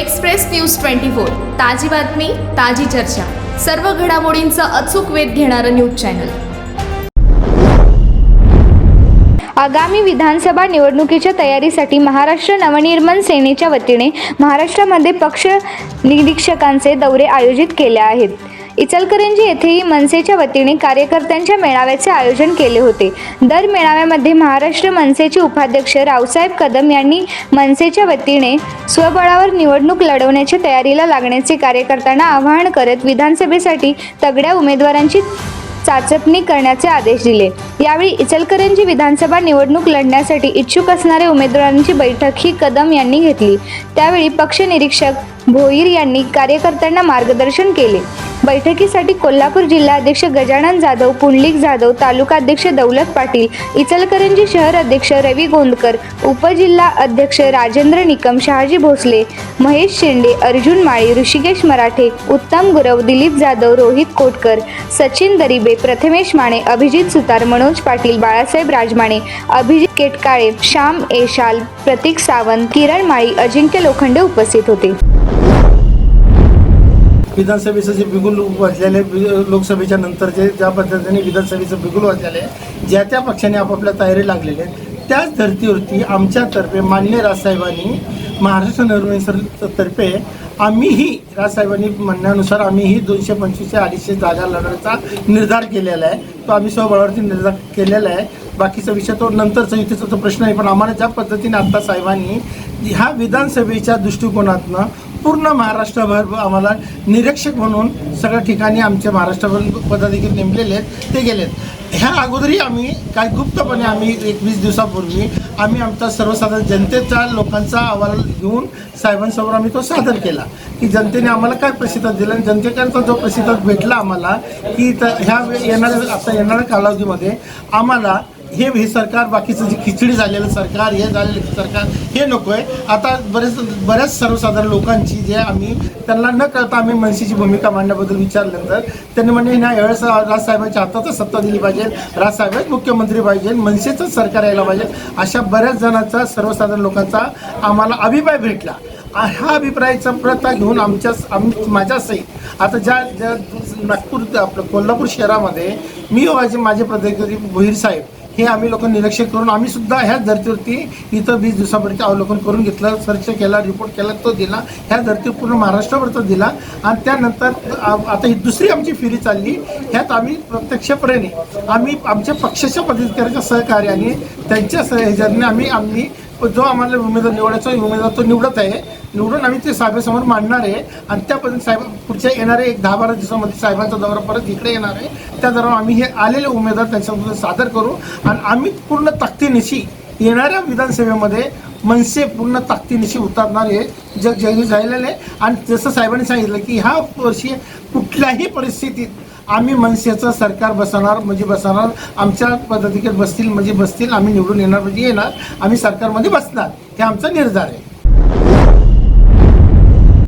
Express news twenty four. ताजी बातमी ताजी चर्चा. सर्व घडामोडींचा अचूक वेध घेणारं न्यूज चॅनल. आगामी विधानसभा निवडणुकीच्या तयारीसाठी महाराष्ट्र नवनिर्माण सेनेच्या वतीने महाराष्ट्रामध्ये पक्ष निरीक्षकांचे दौरे आयोजित केले आहेत. इचलकरंजी येथेही मनसेच्या वतीने कार्यकर्त्यांच्या मेळाव्याचे आयोजन केले होते. दर मेळाव्यामध्ये महाराष्ट्र मनसेचे उपाध्यक्ष रावसाहेब कदम यांनी मनसेच्या वतीने स्वबळावर निवडणूक लढवण्याच्या तयारीला लागण्याचे कार्यकर्त्यांना आवाहन करत विधानसभेसाठी तगड्या उमेदवारांची चाचपणी करण्याचे आदेश दिले. यावेळी इचलकरंजी विधानसभा निवडणूक लढण्यासाठी इच्छुक असणाऱ्या उमेदवारांची बैठक ही कदम यांनी घेतली. त्यावेळी पक्ष निरीक्षक भोईर यांनी कार्यकर्त्यांना मार्गदर्शन केले. बैठकीसाठी कोल्हापूर जिल्हाध्यक्ष गजानन जाधव पुंडलिक जाधव तालुका अध्यक्ष दौलत पाटील इचलकरंजी शहर अध्यक्ष रवी गोंदकर उपजिल्हा अध्यक्ष राजेंद्र निकम शहाजी भोसले महेश शेंडे अर्जुन माळी ऋषिकेश मराठे उत्तम गुरव दिलीप जाधव रोहित कोटकर सचिन दरिबे प्रथमेश माने अभिजित सुतार मनोज पाटील बाळासाहेब राजमाणे अभिजित केटकाळे श्याम एशाल प्रतीक सावंत किरण माळी अजिंक्य लोखंडे उपस्थित होते. विधानसभेचं जे बिगुल वाजलेलं आहे लोकसभेच्या नंतरचे ज्या पद्धतीने विधानसभेचं बिगुल वाजलेलं आहे ज्या त्या पक्षाने आपापल्या तयारी लागलेले आहेत त्याच धर्तीवरती आमच्यातर्फे मान्य राजसाहेबांनी महाराष्ट्र निर्मिती तर्फे आम्हीही राजसाहेबांनी म्हणण्यानुसार आम्हीही दोनशे पंचवीसशे अडीचशे जागा लढण्याचा निर्धार केलेला आहे. तो आम्ही स्वबळावरती निर्धार केलेला आहे. बाकीचा विषय तो नंतरचा युतीचा तो प्रश्न आहे पण आम्हाला ज्या पद्धतीने आत्ता साहेबांनी ह्या विधानसभेच्या दृष्टिकोनातनं पूर्ण महाराष्ट्रभर आम्हाला निरीक्षक म्हणून सगळ्या ठिकाणी आमचे महाराष्ट्रभर पदाधिकारी नेमलेले आहेत ते गेलेत. ह्या अगोदरही आम्ही काय गुप्तपणे आम्ही एक वीस दिवसापूर्वी आम्ही आमचा सर्वसाधारण जनतेचा लोकांचा अहवाल घेऊन साहेबांसमोर आम्ही तो सादर केला की जनतेने आम्हाला काय प्रतिसाद दिला आणि जनतेकडचा जो प्रतिसाद भेटला आम्हाला की त- ह्या येणाऱ्या आता येणाऱ्या कालावधीमध्ये आम्हाला हे हे सरकार बाकीचं जे खिचडी झालेलं सरकार हे झालेलं सरकार हे नको आहे आता बरेच बऱ्याच सर्वसाधारण लोकांची जे आम्ही त्यांना न कळता आम्ही मनसेची भूमिका मांडण्याबद्दल विचारल्यानंतर त्यांनी म्हणजे ना यावेळेस राजसाहेबांच्या हातातच सत्ता दिली पाहिजे. राजसाहेबच मुख्यमंत्री पाहिजे. मनसेचंच सरकार यायला पाहिजे. अशा बऱ्याच जणांचा सर्वसाधारण लोकांचा आम्हाला अभिप्राय भेटला. ह्या अभिप्रायाचा प्रथा घेऊन आमच्या आम माझ्यासहित आता ज्या ज्या नागपूर आपलं कोल्हापूर शहरामध्ये मी माझे माझे पदाधिकारी भोईर साहेब हे आम्ही लोक निरीक्षण करून आम्ही सुद्धा ह्याच धर्तीवरती इथं वीस दिवसापर्यंत अवलोकन करून घेतलं सर्च केला रिपोर्ट केला तो दिला. ह्या धर्तीवर पूर्ण महाराष्ट्रावरचा दिला. आणि त्यानंतर आता ही दुसरी आमची फेरी चालली. ह्यात आम्ही प्रत्यक्षपणे आम्ही आमच्या पक्षाच्या पदाधिकाऱ्याच्या सहकार्याने त्यांच्या सहजाने आम्ही आम्ही जो आम्हाला उमेदवार निवडायचा उमेदवार तो निवडत आहे. निवडून आम्ही ते साहेबांसमोर मांडणार आहे. आणि त्या पद्धतीने साहेब पुढच्या येणारे एक दहा बारा दिवसामध्ये साहेबांचा दौरा परत इकडे येणार आहे. त्या दौऱ्यावर आम्ही हे आलेले उमेदवार त्यांच्याबद्दल सादर करू. आणि आम्ही पूर्ण ताकदीनिशी येणाऱ्या विधानसभेमध्ये मनसे पूर्ण ताकदीनिशी उतरणार हे जग जाहीर झालेलं आहे. आणि जसं साहेबांनी सांगितलं की ह्या वर्षी कुठल्याही परिस्थितीत आम्ही मनसेचं सरकार बसवणार म्हणजे बसवणार आमच्या पद्धतीकडे बसतील म्हणजे बसतील आम्ही निवडून येणार म्हणजे येणार. आम्ही सरकारमध्ये बसणार हे आमचा निर्धार आहे.